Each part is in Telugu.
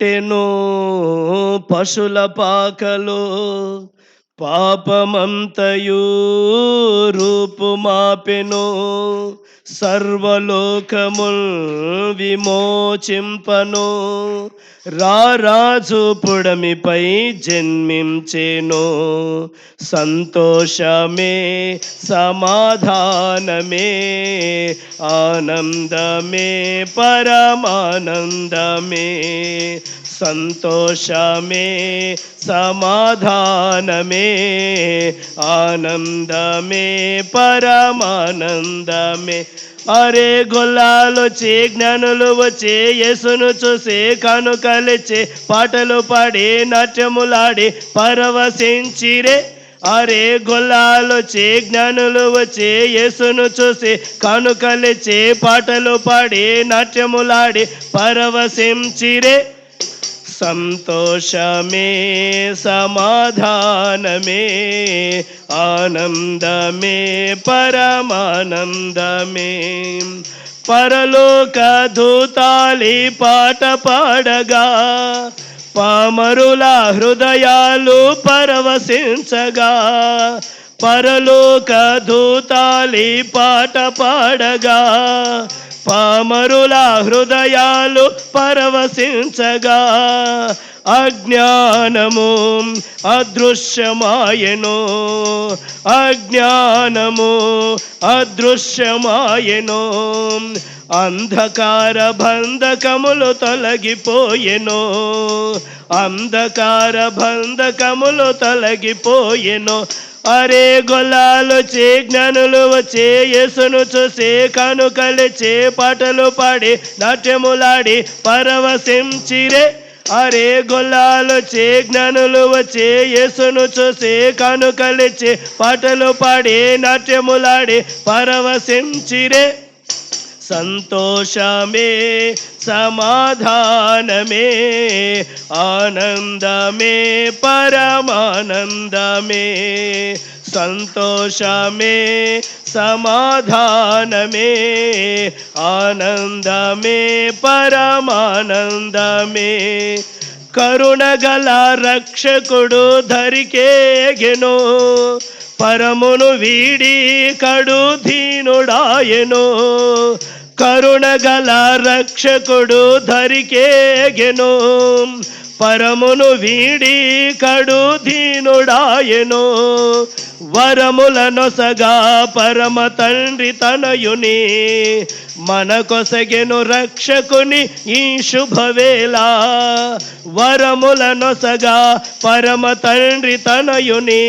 టెను పశుల పాకలో పాపమంతయు రూపుమాపెను సర్వలోకముల్ విమోచింపను. రారాజు పుడమిపై జన్మించేను. సంతోషమే సమాధానమే ఆనందమే పరమానందమే. సంతోషమే సమాధానమే ఆనందమే పరమానందమే. అరే గొల్లాలు చే జ్ఞానులు వచ్చే యేసును చూసే కనుకలిచే పాటలు పాడి నాట్యములాడి పరవశించిరే. అరే గొల్లాలు వచ్చే జ్ఞానులు వచ్చే యేసును చూసి కనుకలిచే పాటలు పాడి నాట్యములాడి పరవశించిరే. సంతోషమే సమాధానమే ఆనందమే పరమానందమే. పరలోక ధూతాలి పాట పాడగా పామరుల హృదయాలు పరవశించగా పరలోక దూతాలి పాట పాడగా పామరుల హృదయాలు పరవశించగా అజ్ఞానము అదృశ్యమాయను అజ్ఞానము అదృశ్యమాయను అంధకార బంధకములు తొలగిపోయెను అంధకార బంధకములు తొలగిపోయెను అరే గొల్లాలు చే జ్ఞానులు వచ్చే యేసును చూసి కనుకలిచే పాటలు పాడి నాట్యములాడి పరవశించిరే. అరే గొల్లాలు చే జ్ఞానులు వచ్చే యేసును చూసే కనుకలిచే పాటలు పాడి నాట్యములాడి పరవశించిరే. సంతోషమే సమాధానమే ఆనందమే పరమానందమే. సంతోషమే సమాధానమే ఆనందమే పరమానందమే. కరుణగల రక్షకుడు ధరికేగెను పరమును వీడి కడు దీనుడాయను కరుణగల రక్షకుడు ధరికేగెను పరమును వీడి కడు దీనుడాయను వరములనొసగా పరమ తండ్రి తనయుని మనకొసగెను రక్షకుని ఈ శుభవేళ. వరములనొసగా పరమ తండ్రి తనయుని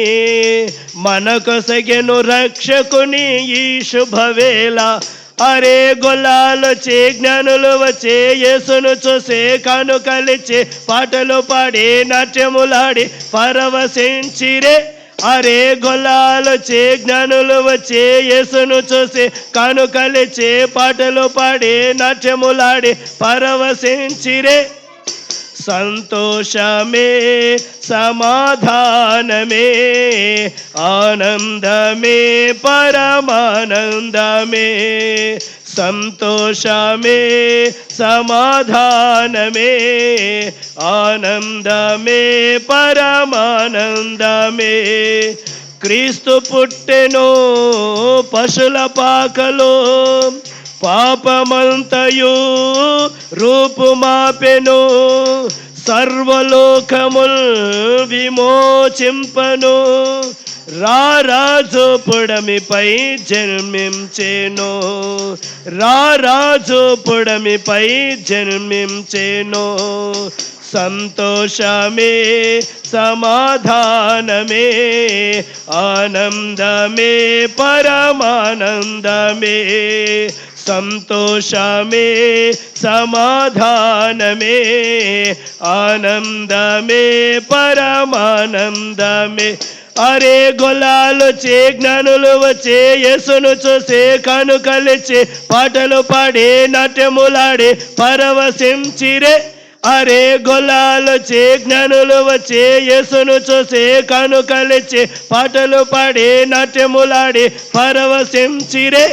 మనకొసగెను రక్షకుని ఈ శుభవేళ. అరే గొల్లాలు చే జ్ఞానులు వచ్చే యేసును చూసే కనుకలిచే పాటలు పాడి నాట్యములాడి పరవశించిరే. అరే గొల్లాలు చే జ్ఞానులు వచ్చే యేసును చూసి కనుకలిచే పాటలు పాడి నాట్యములాడి పరవశించిరే. సంతోషమే సమాధానమే ఆనందమే పరమానందమే. సంతోషమే సమాధానమే ఆనందమే పరమానందమే. క్రీస్తు పుట్టెను పశుల పాకలో పాపమంతయు రూపుమాపెను సర్వలోకముల్ విమోచింపను. రారాజు పుడమిపై జన్మించేను. రారాజు పుడమిపై జన్మించేను. సంతోషమే సమాధానమే ఆనందమే పరమానందమే. సంతోషమే సమాధానమే ఆనందమే పరమానందమే. అరే గొల్లాలు చే జ్ఞానులు వచ్చే యేసును చూసే కనుకలిచే పాటలు పాడి నాట్యములాడి పరవశించిరే. అరే గొల్లాలు చే జ్ఞానులు వచ్చే యేసును చూసే కనుకలిచే పాటలు పాడి నాట్యములాడి పరవశించిరే.